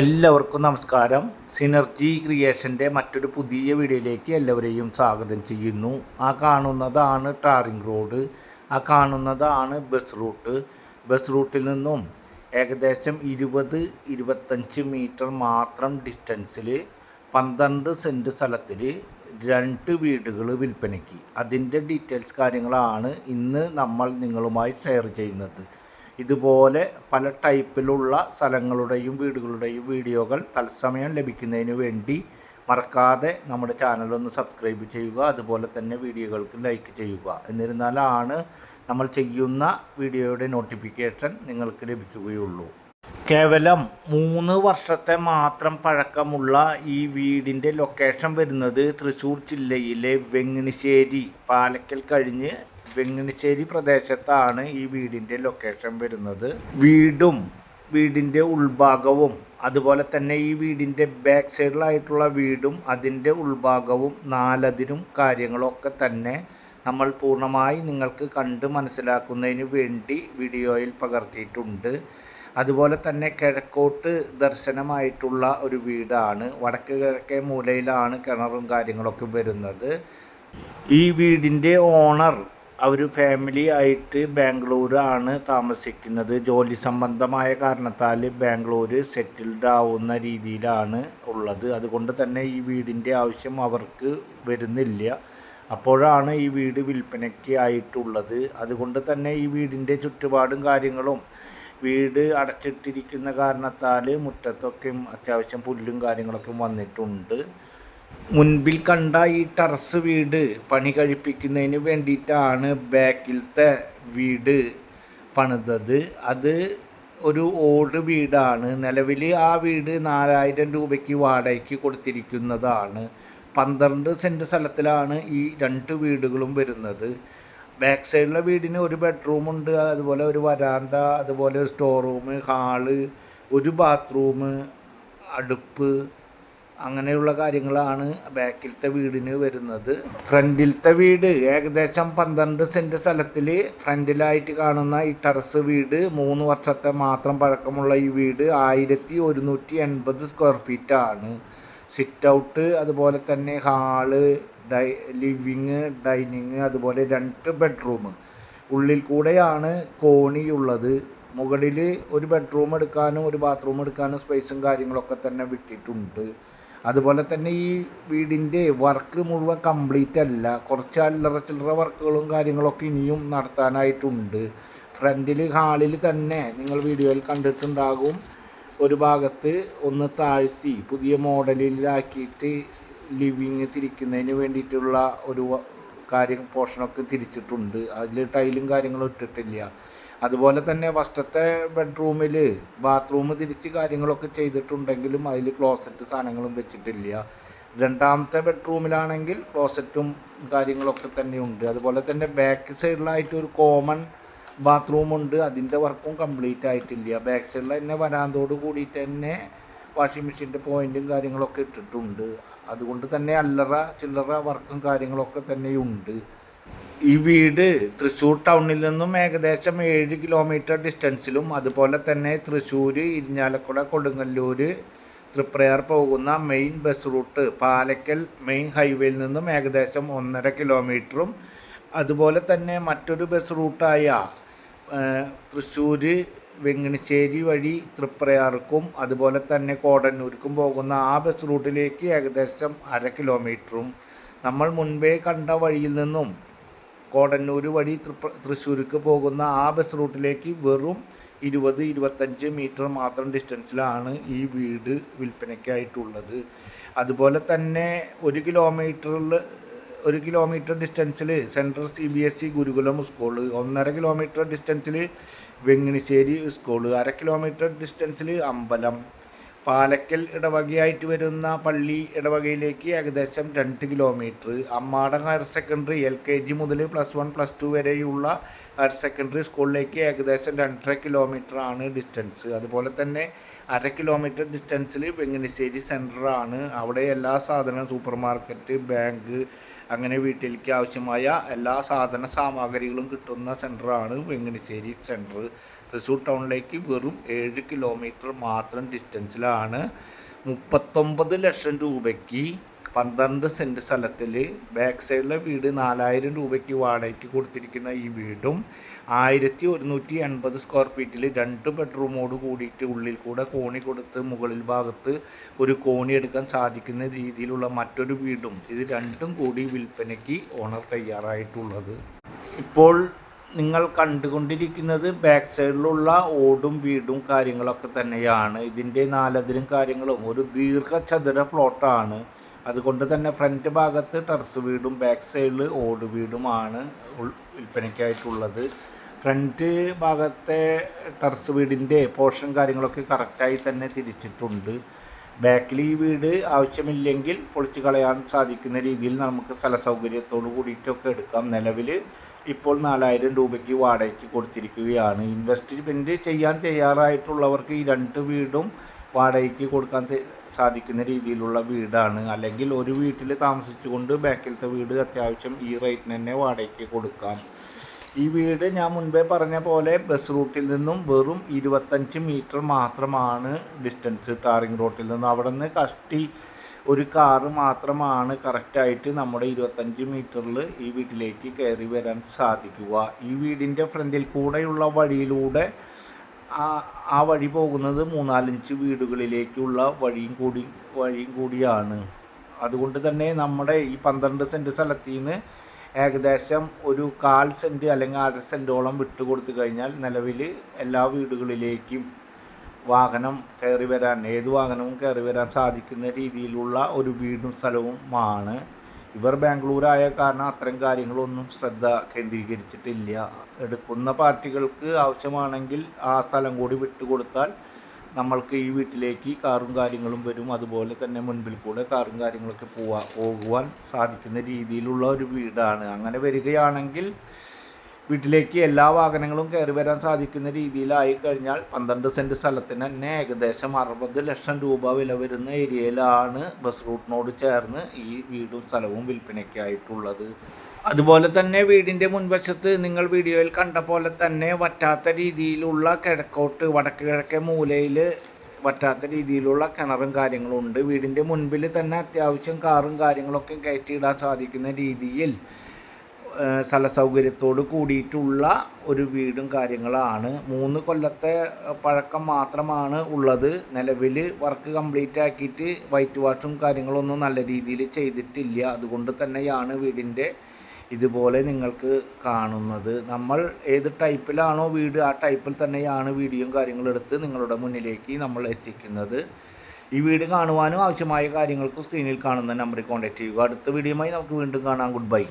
എല്ലാവർക്കും നമസ്കാരം. സിനർജി ക്രിയേഷന്റെ മറ്റൊരു പുതിയ വീഡിയോയിലേക്ക് എല്ലാവരെയും സ്വാഗതം ചെയ്യുന്നു. ആ കാണുന്നതാണ് ടാറിംഗ് റോഡ് ആ കാണുന്നതാണ് ബസ് റൂട്ട് ബസ് റൂട്ടിൽ നിന്നും ഏകദേശം ഇരുപത് ഇരുപത്തഞ്ച് മീറ്റർ മാത്രം ഡിസ്റ്റൻസിൽ പന്ത്രണ്ട് സെന്റ് സ്ഥലത്തിൽ രണ്ട് വീടുകൾ വിൽപ്പനയ്ക്ക്. അതിന്റെ ഡീറ്റെയിൽസ് കാര്യങ്ങളാണ് ഇന്ന് നമ്മൾ നിങ്ങളുമായി ഷെയർ ചെയ്യുന്നത്. ഇതുപോലെ പല ടൈപ്പിലുള്ള സ്ഥലങ്ങളുടെയും വീടുകളുടെയും വീഡിയോകൾ തത്സമയം ലഭിക്കുന്നതിന് വേണ്ടി മറക്കാതെ നമ്മുടെ ചാനൽ ഒന്ന് സബ്സ്ക്രൈബ് ചെയ്യുക അതുപോലെ തന്നെ വീഡിയോകൾക്ക് ലൈക്ക് ചെയ്യുക. എന്നിരുന്നാലാണ് നമ്മൾ ചെയ്യുന്ന വീഡിയോയുടെ നോട്ടിഫിക്കേഷൻ നിങ്ങൾക്ക് ലഭിക്കുകയുള്ളൂ. കേവലം മൂന്ന് വർഷത്തെ മാത്രം പഴക്കമുള്ള ഈ വീടിന്റെ ലൊക്കേഷൻ വരുന്നത് തൃശ്ശൂർ ജില്ലയിലെ വെങ്ങണിശ്ശേരി പാലക്കൽ കഴിഞ്ഞ് വെങ്ങണിശ്ശേരി പ്രദേശത്താണ് ഈ വീടിന്റെ ലൊക്കേഷൻ വരുന്നത്. വീടും വീടിന്റെ ഉൾഭാഗവും അതുപോലെ തന്നെ ഈ വീടിന്റെ ബാക്ക് സൈഡിലായിട്ടുള്ള വീടും അതിന്റെ ഉൾഭാഗവും നാലതിരും കാര്യങ്ങളൊക്കെ തന്നെ നമ്മൾ പൂർണമായി നിങ്ങൾക്ക് കണ്ട് മനസ്സിലാക്കുന്നതിന് വേണ്ടി വീഡിയോയിൽ പകർത്തിയിട്ടുണ്ട്. അതുപോലെ തന്നെ കിഴക്കോട്ട് ദർശനമായിട്ടുള്ള ഒരു വീടാണ്. വടക്ക് കിഴക്കേ മൂലയിലാണ് കിണറും കാര്യങ്ങളൊക്കെ വരുന്നത്. ഈ വീടിന്റെ ഓണർ അവർ ഫാമിലി ആയിട്ട് ബാംഗ്ലൂർ ആണ് താമസിക്കുന്നത്. ജോലി സംബന്ധമായ കാരണത്താൽ ബാംഗ്ലൂർ സെറ്റിൽഡ് ആവുന്ന രീതിയിലാണ് ഉള്ളത്. അതുകൊണ്ട് തന്നെ ഈ വീടിന്റെ ആവശ്യം അവർക്ക് വരുന്നില്ല. അപ്പോഴാണ് ഈ വീട് വിൽപ്പനയ്ക്ക് ആയിട്ടുള്ളത്. അതുകൊണ്ട് തന്നെ ഈ വീടിന്റെ ചുറ്റുപാടും കാര്യങ്ങളും വീട് അടച്ചിട്ടിരിക്കുന്ന കാരണത്താൽ മുറ്റത്തൊക്കെയും അത്യാവശ്യം പുല്ലും കാര്യങ്ങളൊക്കെ വന്നിട്ടുണ്ട്. മുൻപിൽ കണ്ട ഈ ടെറസ് വീട് പണി കഴിപ്പിക്കുന്നതിന് വേണ്ടിയിട്ടാണ് ബാക്കിലത്തെ വീട് പണിതത്. അത് ഒരു ഓട് വീടാണ്. നിലവിൽ ആ വീട് നാലായിരം രൂപയ്ക്ക് വാടകയ്ക്ക് കൊടുത്തിരിക്കുന്നതാണ്. പന്ത്രണ്ട് സെന്റ് സ്ഥലത്തിലാണ് ഈ രണ്ട് വീടുകളും വരുന്നത്. ബാക്ക് സൈഡിലെ വീടിന് ഒരു ബെഡ്റൂമുണ്ട് അതുപോലെ ഒരു വരാന്ത അതുപോലെ സ്റ്റോർ റൂം ഹാൾ ഒരു ബാത്റൂം അടുപ്പ് അങ്ങനെയുള്ള കാര്യങ്ങളാണ് ബാക്കിലത്തെ വീടിന് വരുന്നത്. ഫ്രണ്ടിലത്തെ വീട് ഏകദേശം പന്ത്രണ്ട് സെന്റ് സ്ഥലത്തിൽ ഫ്രണ്ടിലായിട്ട് കാണുന്ന ഈ ടെറസ് വീട് മൂന്ന് വർഷത്തെ മാത്രം പഴക്കമുള്ള ഈ വീട് ആയിരത്തി ഒരുന്നൂറ്റി എൺപത് സ്ക്വയർ ഫീറ്റ് ആണ്. സിറ്റ് ഔട്ട് അതുപോലെ തന്നെ ഹാൾ ഡൈ ലിവിങ് ഡൈനിങ് അതുപോലെ രണ്ട് ബെഡ്റൂം ഉള്ളിൽ കൂടെയാണ് കോണിയുള്ളത് മുകളിൽ ഒരു ബെഡ്റൂം എടുക്കാനും ഒരു ബാത്റൂം എടുക്കാനും സ്പേസും കാര്യങ്ങളൊക്കെ തന്നെ വിട്ടിട്ടുണ്ട്. അതുപോലെ തന്നെ ഈ വീടിന്റെ വർക്ക് മുഴുവൻ കംപ്ലീറ്റ് അല്ല. കുറച്ച് അല്ലറ ചില്ലറ വർക്കുകളും കാര്യങ്ങളൊക്കെ ഇനിയും നടത്താനായിട്ടുണ്ട്. ഫ്രണ്ടിൽ ഹാളിൽ തന്നെ നിങ്ങൾ വീഡിയോയിൽ കണ്ടിട്ടുണ്ടാകും. ഒരു ഭാഗത്ത് ഒന്ന് താഴ്ത്തി പുതിയ മോഡലിലാക്കിയിട്ട് ലിവിങ് തിരിക്കുന്നതിന് വേണ്ടിയിട്ടുള്ള ഒരു കാര്യം പോർഷനൊക്കെ തിരിച്ചിട്ടുണ്ട്. അതിൽ ടൈലും കാര്യങ്ങളും ഇട്ടിട്ടില്ല. അതുപോലെ തന്നെ ഫസ്റ്റത്തെ ബെഡ്റൂമിൽ ബാത്റൂം തിരിച്ച് കാര്യങ്ങളൊക്കെ ചെയ്തിട്ടുണ്ടെങ്കിലും അതിൽ ക്ലോസറ്റ് സാധനങ്ങളും വെച്ചിട്ടില്ല. രണ്ടാമത്തെ ബെഡ്റൂമിലാണെങ്കിൽ ക്ലോസറ്റും കാര്യങ്ങളൊക്കെ തന്നെ ഉണ്ട്. അതുപോലെ തന്നെ ബാക്ക് സൈഡിലായിട്ട് ഒരു കോമൺ ബാത്റൂം ഉണ്ട്. അതിന്റെ വർക്കും കംപ്ലീറ്റ് ആയിട്ടില്ല. ബാക്ക് സൈഡിൽ തന്നെ വരാന്തോട് കൂടിയിട്ട് തന്നെ വാഷിംഗ് മെഷീന്റെ പോയിന്റും കാര്യങ്ങളൊക്കെ ഇട്ടിട്ടുണ്ട്. അതുകൊണ്ട് തന്നെ അല്ലറ ചില്ലറ വർക്കും കാര്യങ്ങളൊക്കെ തന്നെയുണ്ട് ഈ വീട് തൃശ്ശൂർ ടൗണിൽ നിന്നും ഏകദേശം ഏഴ് കിലോമീറ്റർ ഡിസ്റ്റൻസിലും അതുപോലെ തന്നെ തൃശ്ശൂർ ഇരിഞ്ഞാലക്കുട കൊടുങ്ങല്ലൂർ തൃപ്രയാർ പോകുന്ന main bus route Palakkal main ഹൈവേയിൽ നിന്നും ഏകദേശം ഒന്നര കിലോമീറ്ററും അതുപോലെ തന്നെ മറ്റൊരു ബസ് റൂട്ടായ തൃശ്ശൂർ വെങ്ങണിശ്ശേരി വഴി തൃപ്രയാർക്കും അതുപോലെ തന്നെ കോടന്നൂർക്കും പോകുന്ന ആ ബസ് റൂട്ടിലേക്ക് ഏകദേശം അര കിലോമീറ്ററും നമ്മൾ മുൻപേ കണ്ട വഴിയിൽ നിന്നും കോടന്നൂർ വഴി തൃശ്ശൂർക്ക് പോകുന്ന ആ ബസ് റൂട്ടിലേക്ക് വെറും ഇരുപത് ഇരുപത്തഞ്ച് മീറ്റർ മാത്രം ഡിസ്റ്റൻസിലാണ് ഈ വീട് വിൽപ്പനയ്ക്കായിട്ടുള്ളത്. അതുപോലെ തന്നെ ഒരു കിലോമീറ്ററിൽ ഒരു kilometre ഡിസ്റ്റൻസിൽ central C B S E Gurukulam school ഒന്നര കിലോമീറ്റർ ഡിസ്റ്റൻസിൽ വെങ്ങണിശ്ശേരി സ്കൂൾ അര കിലോമീറ്റർ ഡിസ്റ്റൻസിൽ അമ്പലം പാലക്കൽ ഇടവകയായിട്ട് വരുന്ന പള്ളി ഇടവകയിലേക്ക് ഏകദേശം രണ്ട് kilometre. Ammada higher secondary L K G മുതൽ പ്ലസ് വൺ പ്ലസ് ടു വരെയുള്ള ഹയർ സെക്കൻഡറി സ്കൂളിലേക്ക് ഏകദേശം രണ്ടര കിലോമീറ്റർ ആണ് ഡിസ്റ്റൻസ്. അതുപോലെ തന്നെ അര കിലോമീറ്റർ ഡിസ്റ്റൻസിൽ വെങ്ങണിശ്ശേരി സെന്ററാണ് അവിടെ എല്ലാ സാധനവും സൂപ്പർ മാർക്കറ്റ് ബാങ്ക് അങ്ങനെ വീട്ടിലേക്ക് ആവശ്യമായ എല്ലാ സാധന സാമഗ്രികളും കിട്ടുന്ന സെന്ററാണ് വെങ്ങനശ്ശേരി സെന്റർ. തൃശ്ശൂർ ടൗണിലേക്ക് വെറും ഏഴ് കിലോമീറ്റർ മാത്രം ഡിസ്റ്റൻസിലാണ് മുപ്പത്തൊമ്പത് ലക്ഷം രൂപയ്ക്ക് പന്ത്രണ്ട് സെന്റ് സ്ഥലത്തിൽ ബാക്ക് സൈഡിലെ വീട് നാലായിരം രൂപയ്ക്ക് വാടകയ്ക്ക് കൊടുത്തിരിക്കുന്ന ഈ വീടും ആയിരത്തി ഒരുന്നൂറ്റി എൺപത് സ്ക്വയർ ഫീറ്റിൽ രണ്ട് ബെഡ്റൂമോട് കൂടിയിട്ട് ഉള്ളിൽ കൂടെ കോണി കൊടുത്ത് മുകളിൽ ഭാഗത്ത് ഒരു കോണി എടുക്കാൻ സാധിക്കുന്ന രീതിയിലുള്ള മറ്റൊരു വീടും ഇത് രണ്ടും കൂടി വിൽപ്പനയ്ക്ക് ഓണർ തയ്യാറായിട്ടുള്ളത്. ഇപ്പോൾ നിങ്ങൾ കണ്ടുകൊണ്ടിരിക്കുന്നത് ബാക്ക് സൈഡിലുള്ള ഓടും വീടും കാര്യങ്ങളൊക്കെ തന്നെയാണ്. ഇതിന്റെ നാലതിരും കാര്യങ്ങളും ഒരു ദീർഘചതുര പ്ലോട്ടാണ് അതുകൊണ്ട് തന്നെ ഫ്രണ്ട് ഭാഗത്ത് ടെറസ് വീടും ബാക്ക് സൈഡിൽ ഓട് വീടുമാണ് വിൽപ്പനയ്ക്കായിട്ടുള്ളത്. ഫ്രണ്ട് ഭാഗത്തെ ടെറസ് വീടിന്റെ പോർഷൻ കാര്യങ്ങളൊക്കെ കറക്റ്റായി തന്നെ തിരിച്ചിട്ടുണ്ട്. ബാക്കിൽ ഈ വീട് ആവശ്യമില്ലെങ്കിൽ പൊളിച്ചു കളയാൻ സാധിക്കുന്ന രീതിയിൽ നമുക്ക് സ്ഥല സൗകര്യത്തോട് കൂടിയിട്ടൊക്കെ എടുക്കാം. നിലവിൽ ഇപ്പോൾ നാലായിരം രൂപയ്ക്ക് വാടകയ്ക്ക് കൊടുത്തിരിക്കുകയാണ്. ഇൻവെസ്റ്റ്മെന്റ് ചെയ്യാൻ തയ്യാറായിട്ടുള്ളവർക്ക് ഈ രണ്ട് വീടും വാടകയ്ക്ക് കൊടുക്കാൻ സാധിക്കുന്ന രീതിയിലുള്ള വീടാണ്. അല്ലെങ്കിൽ ഒരു വീട്ടിൽ താമസിച്ചുകൊണ്ട് ബാക്കിലത്തെ വീട് അത്യാവശ്യം ഈ റേറ്റിന് തന്നെ വാടകയ്ക്ക് കൊടുക്കാം. ഈ വീട് ഞാൻ മുൻപേ പറഞ്ഞ പോലെ ബസ് റൂട്ടിൽ നിന്നും വെറും ഇരുപത്തഞ്ച് മീറ്റർ മാത്രമാണ് ഡിസ്റ്റൻസ് ടാറിങ് റോട്ടിൽ നിന്ന്. അവിടെ നിന്ന് കഷ്ടി ഒരു കാറ് മാത്രമാണ് കറക്റ്റായിട്ട് നമ്മുടെ ഇരുപത്തഞ്ച് മീറ്ററിൽ ഈ വീട്ടിലേക്ക് കയറി വരാൻ സാധിക്കുക. ഈ വീടിന്റെ ഫ്രണ്ടിൽ കൂടെയുള്ള വഴിയിലൂടെ ആ വഴി പോകുന്നത് മൂന്നാലഞ്ച് വീടുകളിലേക്കുള്ള വഴിയും കൂടി വഴിയും കൂടിയാണ്. അതുകൊണ്ട് തന്നെ നമ്മുടെ ഈ പന്ത്രണ്ട് സെന്റ് സ്ഥലത്തിൽ നിന്ന് ഏകദേശം ഒരു കാൽ സെന്റ് അല്ലെങ്കിൽ അര സെന്റോളം വിട്ടുകൊടുത്തു കഴിഞ്ഞാൽ നിലവിൽ എല്ലാ വീടുകളിലേക്കും വാഹനം കയറി വരാൻ ഏത് വാഹനവും കയറി വരാൻ സാധിക്കുന്ന രീതിയിലുള്ള ഒരു വീടും സ്ഥലവുമാണ്. ഇവർ ബാംഗ്ലൂരായ കാരണം അത്തരം കാര്യങ്ങളൊന്നും ശ്രദ്ധ കേന്ദ്രീകരിച്ചിട്ടില്ല. എടുക്കുന്ന പാർട്ടികൾക്ക് ആവശ്യമാണെങ്കിൽ ആ സ്ഥലം കൂടി വിട്ടുകൊടുത്താൽ നമ്മൾക്ക് ഈ വീട്ടിലേക്ക് കാറും കാര്യങ്ങളും വരും. അതുപോലെ തന്നെ മുൻപിൽ കൂടെ കാറും കാര്യങ്ങളൊക്കെ പോവാ പോകുവാൻ സാധിക്കുന്ന രീതിയിലുള്ള ഒരു വീടാണ്. അങ്ങനെ വരികയാണെങ്കിൽ വീട്ടിലേക്ക് എല്ലാ വാഹനങ്ങളും കയറി വരാൻ സാധിക്കുന്ന രീതിയിലായി കഴിഞ്ഞാൽ പന്ത്രണ്ട് സെന്റ് സ്ഥലത്തിന് തന്നെ ഏകദേശം അറുപത് ലക്ഷം രൂപ വില വരുന്ന ഏരിയയിലാണ് ബസ് റൂട്ടിനോട് ചേർന്ന് ഈ വീടും സ്ഥലവും വിൽപ്പനയ്ക്കായിട്ടുള്ളത്. അതുപോലെ തന്നെ വീടിന്റെ മുൻവശത്ത് നിങ്ങൾ വീഡിയോയിൽ കണ്ട പോലെ തന്നെ വറ്റാത്ത രീതിയിലുള്ള കിഴക്കോട്ട് വടക്ക് കിഴക്കേ മൂലയിൽ വറ്റാത്ത രീതിയിലുള്ള കിണറും കാര്യങ്ങളും ഉണ്ട്. വീടിന്റെ മുൻപിൽ തന്നെ അത്യാവശ്യം കാറും കാര്യങ്ങളൊക്കെ കയറ്റിയിടാൻ സാധിക്കുന്ന രീതിയിൽ സ്ഥലസൗകര്യത്തോട് സ്ഥല സൗകര്യത്തോട് കൂടിയിട്ടുള്ള ഒരു വീടും കാര്യങ്ങളാണ്. മൂന്ന് കൊല്ലത്തെ പഴക്കം മാത്രമാണ് ഉള്ളത്. നിലവിൽ വർക്ക് കംപ്ലീറ്റ് ആക്കിയിട്ട് വൈറ്റ് വാഷും കാര്യങ്ങളൊന്നും നല്ല രീതിയിൽ ചെയ്തിട്ടില്ല. അതുകൊണ്ട് തന്നെയാണ് വീടിന്റെ ഇതുപോലെ നിങ്ങൾക്ക് കാണുന്നത്. നമ്മൾ ഏത് ടൈപ്പിലാണോ വീട് ആ ടൈപ്പിൽ തന്നെയാണ് വീഡിയോയും കാര്യങ്ങളും എടുത്ത് നിങ്ങളുടെ മുന്നിലേക്ക് നമ്മൾ എത്തിക്കുന്നത്. ഈ വീട് കാണുവാനും ആവശ്യമായ കാര്യങ്ങൾക്ക് സ്ക്രീനിൽ കാണുന്ന നമ്പറിൽ കോൺടാക്റ്റ് ചെയ്യുക. അടുത്ത വീഡിയോയുമായി നമുക്ക് വീണ്ടും കാണാം. Good bye